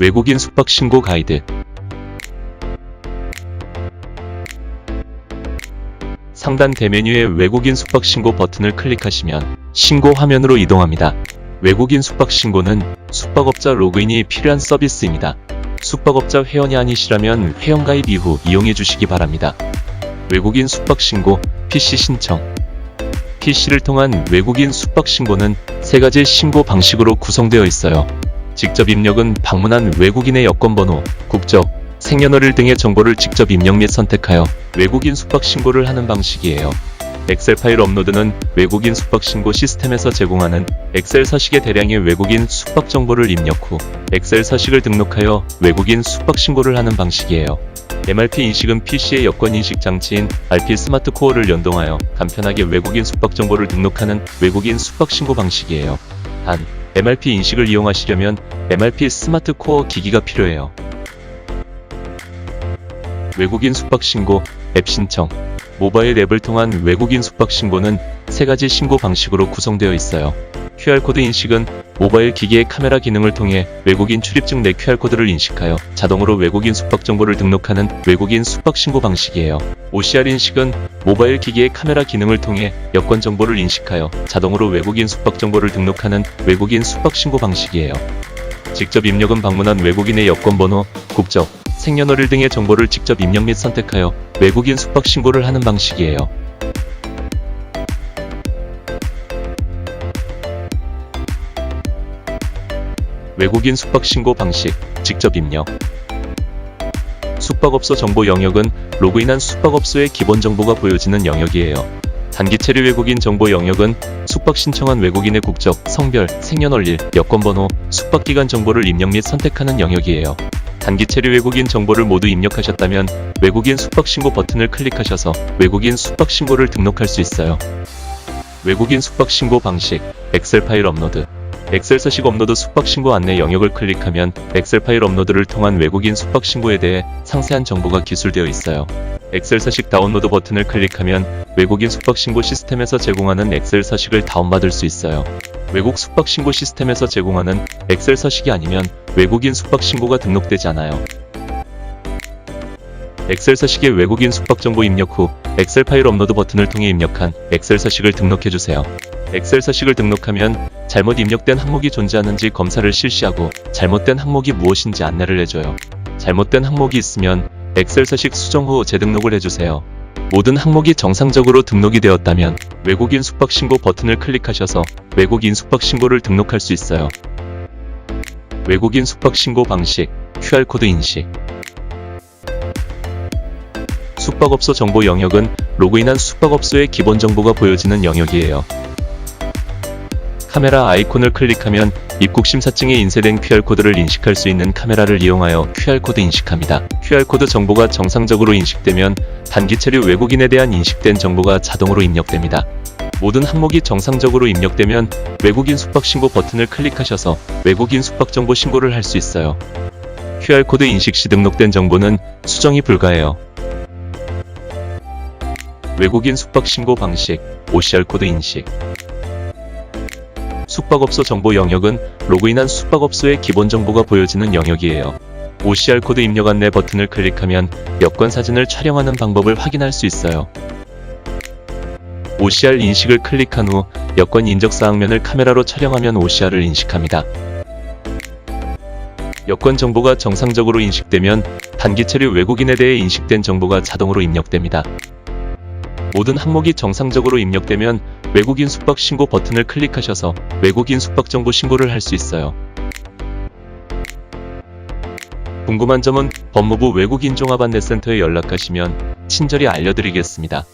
외국인 숙박 신고 가이드 상단 대메뉴의 외국인 숙박 신고 버튼을 클릭하시면 신고 화면으로 이동합니다. 외국인 숙박 신고는 숙박업자 로그인이 필요한 서비스입니다. 숙박업자 회원이 아니시라면 회원 가입 이후 이용해 주시기 바랍니다. 외국인 숙박 신고 PC 신청 PC를 통한 외국인 숙박 신고는 세 가지 신고 방식으로 구성되어 있어요. 직접 입력은 방문한 외국인의 여권 번호, 국적, 생년월일 등의 정보를 직접 입력 및 선택하여 외국인 숙박 신고를 하는 방식이에요. 엑셀 파일 업로드는 외국인 숙박 신고 시스템에서 제공하는 엑셀 서식의 대량의 외국인 숙박 정보를 입력 후 엑셀 서식을 등록하여 외국인 숙박 신고를 하는 방식이에요. MRP 인식은 PC의 여권 인식 장치인 RP 스마트 코어를 연동하여 간편하게 외국인 숙박 정보를 등록하는 외국인 숙박 신고 방식이에요. 단, MRP 인식을 이용하시려면 MRP 스마트 코어 기기가 필요해요. 외국인 숙박 신고, 앱 신청, 모바일 앱을 통한 외국인 숙박 신고는 세 가지 신고 방식으로 구성되어 있어요. QR코드 인식은 모바일 기기의 카메라 기능을 통해 외국인 출입증 내 QR코드를 인식하여 자동으로 외국인 숙박 정보를 등록하는 외국인 숙박 신고 방식이에요. OCR 인식은 모바일 기기의 카메라 기능을 통해 여권 정보를 인식하여 자동으로 외국인 숙박 정보를 등록하는 외국인 숙박 신고 방식이에요. 직접 입력은 방문한 외국인의 여권 번호, 국적, 생년월일 등의 정보를 직접 입력 및 선택하여 외국인 숙박 신고를 하는 방식이에요. 외국인 숙박 신고 방식, 직접 입력. 숙박업소 정보 영역은 로그인한 숙박업소의 기본 정보가 보여지는 영역이에요. 단기 체류 외국인 정보 영역은 숙박 신청한 외국인의 국적, 성별, 생년월일, 여권번호, 숙박기간 정보를 입력 및 선택하는 영역이에요. 단기 체류 외국인 정보를 모두 입력하셨다면 외국인 숙박 신고 버튼을 클릭하셔서 외국인 숙박 신고를 등록할 수 있어요. 외국인 숙박 신고 방식, 엑셀 파일 업로드. 엑셀 서식 업로드 숙박 신고 안내 영역을 클릭하면 엑셀 파일 업로드를 통한 외국인 숙박 신고에 대해 상세한 정보가 기술되어 있어요. 엑셀 서식 다운로드 버튼을 클릭하면 외국인 숙박 신고 시스템에서 제공하는 엑셀 서식을 다운받을 수 있어요. 외국 숙박 신고 시스템에서 제공하는 엑셀 서식이 아니면 외국인 숙박 신고가 등록되지 않아요. 엑셀 서식에 외국인 숙박 정보 입력 후 엑셀 파일 업로드 버튼을 통해 입력한 엑셀 서식을 등록해 주세요. 엑셀 서식을 등록하면 잘못 입력된 항목이 존재하는지 검사를 실시하고 잘못된 항목이 무엇인지 안내를 해줘요. 잘못된 항목이 있으면 엑셀 서식 수정 후 재등록을 해주세요. 모든 항목이 정상적으로 등록이 되었다면 외국인 숙박 신고 버튼을 클릭하셔서 외국인 숙박 신고를 등록할 수 있어요. 외국인 숙박 신고 방식, QR코드 인식. 숙박업소 정보 영역은 로그인한 숙박업소의 기본 정보가 보여지는 영역이에요. 카메라 아이콘을 클릭하면 입국 심사증에 인쇄된 QR코드를 인식할 수 있는 카메라를 이용하여 QR코드 인식합니다. QR코드 정보가 정상적으로 인식되면 단기 체류 외국인에 대한 인식된 정보가 자동으로 입력됩니다. 모든 항목이 정상적으로 입력되면 외국인 숙박 신고 버튼을 클릭하셔서 외국인 숙박 정보 신고를 할 수 있어요. QR코드 인식 시 등록된 정보는 수정이 불가해요. 외국인 숙박 신고 방식, OCR 코드 인식. 숙박업소 정보 영역은 로그인한 숙박업소의 기본 정보가 보여지는 영역이에요. OCR 코드 입력 안내 버튼을 클릭하면 여권 사진을 촬영하는 방법을 확인할 수 있어요. OCR 인식을 클릭한 후 여권 인적 사항면을 카메라로 촬영하면 OCR을 인식합니다. 여권 정보가 정상적으로 인식되면 단기 체류 외국인에 대해 인식된 정보가 자동으로 입력됩니다. 모든 항목이 정상적으로 입력되면 외국인 숙박 신고 버튼을 클릭하셔서 외국인 숙박 정보 신고를 할 수 있어요. 궁금한 점은 법무부 외국인 종합안내센터에 연락하시면 친절히 알려드리겠습니다.